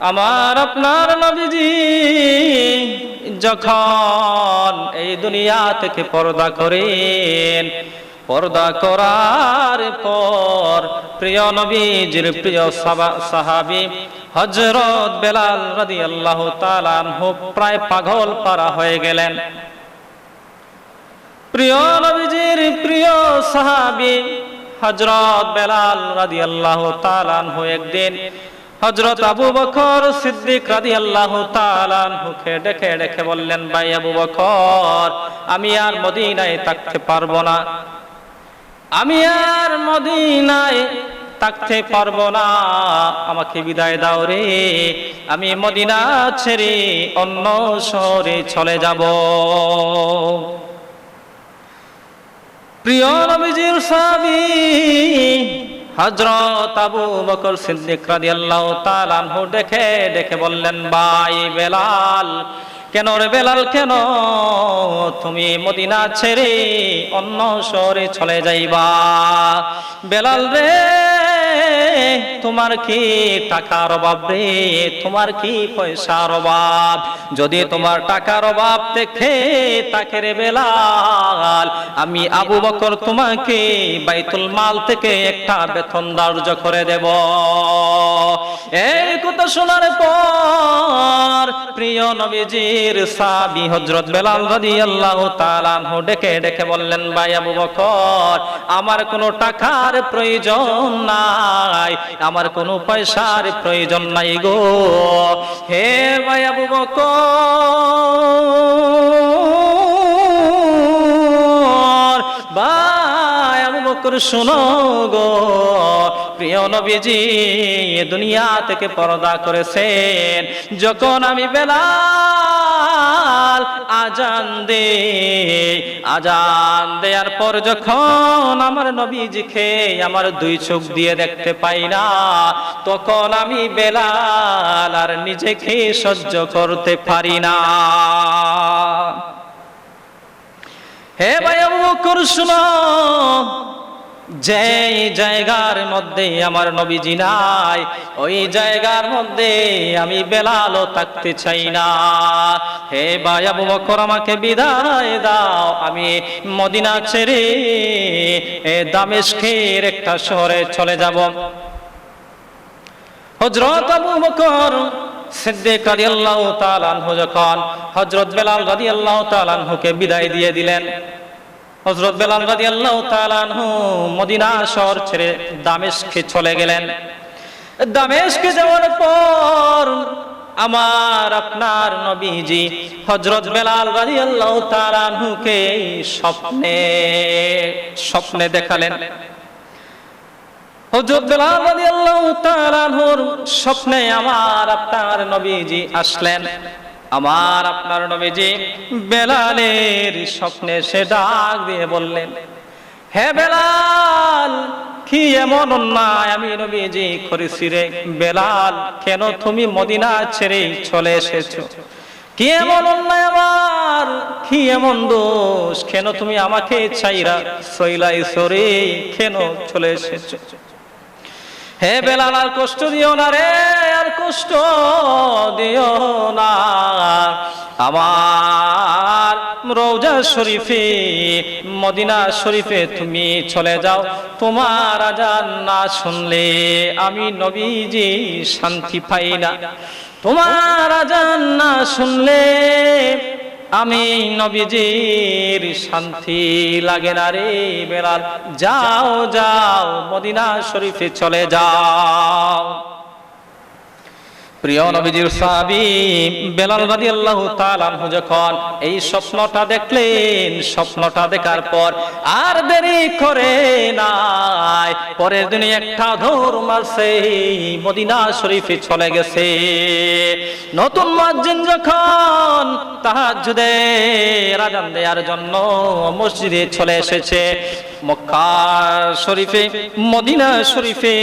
আমার আপনার নবীজি, যখন এই দুনিয়া থেকে পর্দা করেন, পর্দা করার পর প্রিয় নবীজির প্রিয় সাহাবী হজরত বেলাল রাদি আল্লাহ প্রায় পাগল পারা হয়ে গেলেন। প্রিয় নবীজির প্রিয় সাহাবি হজরত বেলাল রাদি আল্লাহ তালানহু একদিন হজরত আবু বকর সিদ্দিক রাদি আল্লাহ তালানহুকে ডেকে ডেকে বললেন, ভাই আবু বকর, আমি আর মদিনায় থাকতে পারব না। আমি আর মদিনায় থাকতে পারব না। আমাকে বিদায় দাও রে। আমি মদিনা ছেড়ে অন্য শহরে চলে যাব। প্রিয় নবীজির সাবি হজরত আবু বকর সিদ্দিক রাদিয়াল্লাহু তাআলা আনহু দেখে দেখে বললেন, ভাই বেলাল, কেন রে বেলাল, কেন? তুমি মদিনা ছেড়ে অন্য শহরে চলে যাইবা। বেলাল রে তোমার কি টাকার অভাব রে? তোমার কি পয়সার অভাব? যদি তোমার টাকার অভাব দেখে তাকে রে বেলাল, আমি আবু বকর তোমাকে বাইতুল মাল থেকে একটা বেতন ধার্য করে দেব। এই কথা শোনার পর প্রিয় নবীজির সাবি হজরত বেলাল রাদিয়াল্লাহু তাআলা ডেকে ডেকে বললেন, ভাই আবু বকর, আমার কোনো টাকার প্রয়োজন নাই। আমার কোনো পয়সার প্রয়োজন নাই গো। হে ভাই আবু বকর আবু বকর, শোনো গো। প্রিয় নবীজি, দুনিয়া থেকে পর্দা করেছেন। যখন আমি বেলাল আজান দে, আজান দেয়ার পর যখন আমার নবীজিকে আমার দুই চোখ দিয়ে দেখতে পাই না, তখন আমি বেলাল আর নিজেকে সহ্য করতে পারি না। হে ভাই শুনো যে জায়গার মধ্যে আমার নবীজি নাই, ওই জায়গার মধ্যে আমি বেলালও থাকতে চাই না। হে ভাই আবু বকর, আমাকে বিদায় দাও, আমি মদিনা ছেড়ে এ দামেশকের একটা শহরে চলে যাব। হজরত আবু বকর সিদ্দিক রাদিয়াল্লাহু তাআলা যখন হযরত বেলাল রাদিয়াল্লাহু তাআলা বিদায় দিয়ে দিলেন হযরত বেলাল রাদিয়াল্লাহু তাআলা আনহু মদিনা শহর ছেড়ে দামেশকে চলে গেলেন। দামেশকে যাওয়ার পর আমার আপনার নবীজি হযরত বেলাল রাদিয়াল্লাহু তাআলা আনহুকে স্বপ্নে স্বপ্নে দেখালেন। হযরত বেলাল রাদিয়াল্লাহু তাআলা আনহুর স্বপ্নে আমার আপনার নবীজি আসলেন। আমার আপনার নবীজি বেলালের স্বপ্নে সে ডাক দিয়ে বললেন, হে বেলাল, কি এমন অন্যায় আমি নবীজি করেছি রে? বেলাল, কেন তুমি মদিনা ছেড়ে চলে এসেছ? কি এমন অন্যায় আমার? কি এমন দোষ? কেন তুমি আমাকে চাইরা সইলাই সরে কেন চলে এসেছ? হে বেলাল, আর কষ্ট দিও না রে, আর কষ্ট দিও না। আমার রৌজা শরীফে, মদিনা শরীফে তুমি চলে যাও, তোমার আজান না শুনলে আমি নবীজি শান্তি পাই না। তোমার আজান না শুনলে আমি নবীজির শান্তি লাগে না রে বেলাল। যাও যাও মদিনা শরীফে চলে যাও। প্রিয় নবীজির সাহাবী বেলাল রাদিয়াল্লাহু তাআলা আনহু যখন এই স্বপ্নটা দেখলেন, স্বপ্নটা দেখার পর আর দেরি করে নাই। পরের দিনে একটা ধর মারছে, মদিনা শরীফে চলে গেছে। নতুন মুয়াজ্জিন যখন তাহাজ্জুদের আজান দেওয়ার জন্য মসজিদে চলে এসেছে মক্কা শরীফে, মদিনা শরীফে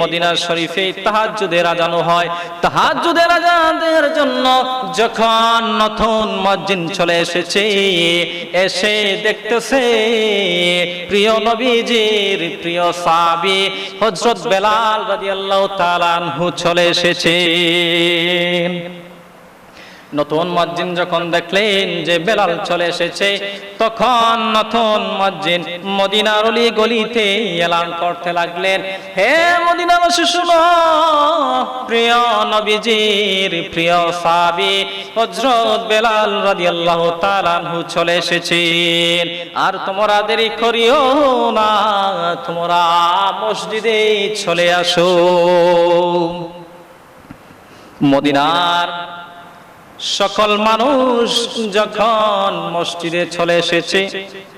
মদিনা শরীফে তাহাজ্জুদের আজানো হয়। তাহাজ্জুদের আজানের জন্য যখন নতুন মসজিদ চলে এসেছে, এসে দেখতেছে, প্রিয় নবীজির প্রিয় সাহাবী হযরত বেলাল রাদিয়াল্লাহু তাআলা আনহু চলে এসেছে নতুন মজ্জিন যখন দেখলেন যে বেলাল চলে এসেছে, তখন নতুন মজ্জিন মদিনার অলি গলিতে এলান করতে লাগলেন। হে মদিনাবাসী শুনো। প্রিয় নবীজির, প্রিয় সাবি হযরত বেলাল রাদিয়াল্লাহু তাআলা চলে এসেছেন। আর তোমরা দেরি করিও না, তোমরা মসজিদে চলে আসো। মদিনার সকল মানুষ যখন মসজিদে চলে এসেছে,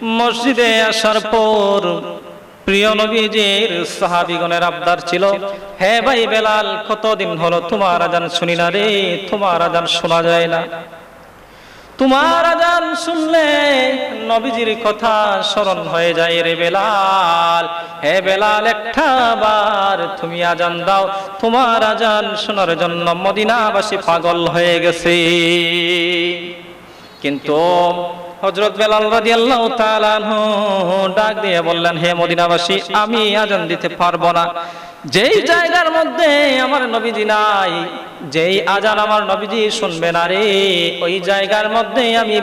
মসজিদে আসার পর প্রিয় নবীজির সাহাবিগণের আবদার ছিল, হে ভাই বেলাল, কতদিন হলো? তোমার আজান শুনি না রে, তোমার আজান শোনা যায় না। তোমার আজান শুনলে নবীজির কথা স্মরণ হয়ে যায় রে বেলাল। হে বেলাল, একটা বার তুমি আজান দাও। তোমার আজান শোনার জন্য মদিনাবাসী পাগল হয়ে গেছে। কিন্তু হজরত বেলাল তাআলা আনহু ডাক দিয়ে বললেন, হে মদিনাবাসী, আমি আজান দিতে পারব না। যেই জায়গার মধ্যে আমার নবীজি নাই, যেই আজান আমার নবীজি শুনবে না রে, ওই জায়গার মধ্যে আমি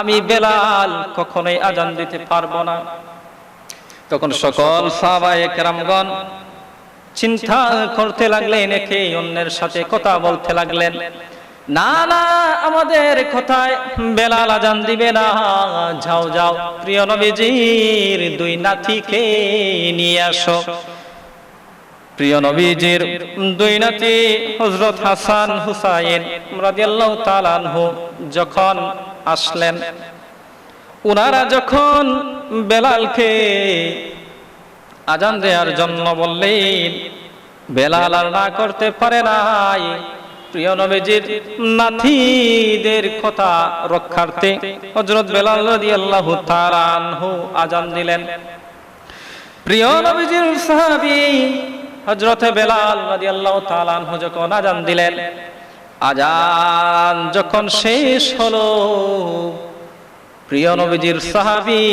আমি বেলাল কখনোই আজান দিতে পারব না। তখন সকল সাহাবায়ে কেরামগণ চিন্তা করতে লাগলেন, একে অন্যের সাথে কথা বলতে লাগলেন। না না, আমাদের কথায় বেলাল আজান দিবে না, যাও যাও, প্রিয় নবীজির দুই নাতিকে নিয়ে আসো। প্রিয় নবীজির দুই নাতি হযরত হাসান হুসাইন রাদিয়াল্লাহু তাআলা আনহু যখন আসলেন, উনারা যখন বেলালকে আজান দেওয়ার জন্য বললেন, বেলাল আর না করতে পারে নাই, প্রিয় নবীজির নাথিদের কথা রক্ষার্থে হযরত বেলাল রাদিয়াল্লাহু তাআলা আনহু আজান দিলেন। প্রিয় নবীজির সাহাবী হজরতে বেলাল রাদিয়াল্লাহু তাআলা যখন আজান দিলেন আজান যখন শেষ হলো, প্রিয় নবীজির সাহাবি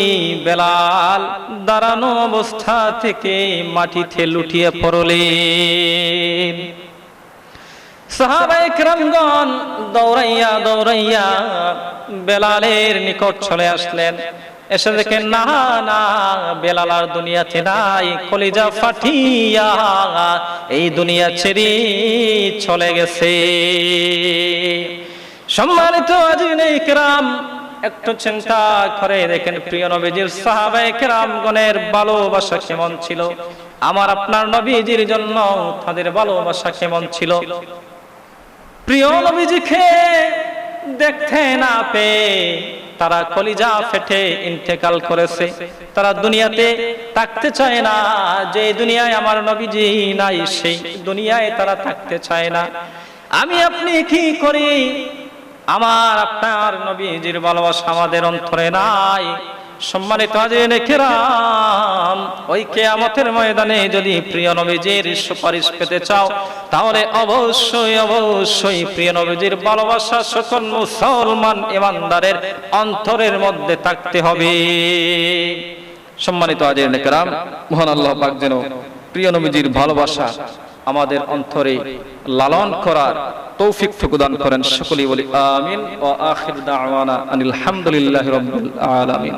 বেলাল দাঁড়ানো অবস্থা থেকে মাটিতে লুটিয়ে পড়লেন। সাহাবায়ে কেরামগণ দৌড়াইয়া দৌড়াইয়া বেলালের নিকট চলে আসলেন। এসে দেখে না না বেলালার দুনিয়া নাই কলিজা ফাটিয়া এই দুনিয়া ছেড়ে চলে গেছে। সম্মানিত আজিনেকরাম একটু চিন্তা করে দেখেন প্রিয় নবীজির সাহাবায়ে কেরামগণের ভালোবাসা কেমন ছিল? আমার আপনার নবীজির জন্য তাদের ভালোবাসা কেমন ছিল? প্রিয় নবীজিকে দেখতে না পেয়ে তারা কলিজা ফেটে ইন্তেকাল করেছে। তারা দুনিয়াতে থাকতে চায় না, যে দুনিয়ায় আমার নবীজি নাই, সেই দুনিয়ায় তারা থাকতে চায় না। আমি আপনি কি করি? আমার, আপনার নবীজির ভালোবাসা আমাদের অন্তরে নাই। সম্মানিত ওই কেয়ামতের ময়দানে যদি প্রিয় নবীজির সুপারিশ পেতে চাও, তাহলে অবশ্যই অবশ্যই প্রিয় নবীজির ভালোবাসা সকল মুসলমান ইমানদারের অন্তরের মধ্যে থাকতে হবে। সম্মানিত হাজিরিনে কেরাম, মহান আল্লাহ পাক যেন প্রিয় নবীজির ভালোবাসা আমাদের অন্তরে লালন করার তৌফিক প্রদান করেন সকলেই বলি, আমিন। ও আখির দাওয়ানা আনিল হামদুলিল্লাহি রাব্বিল আলামিন।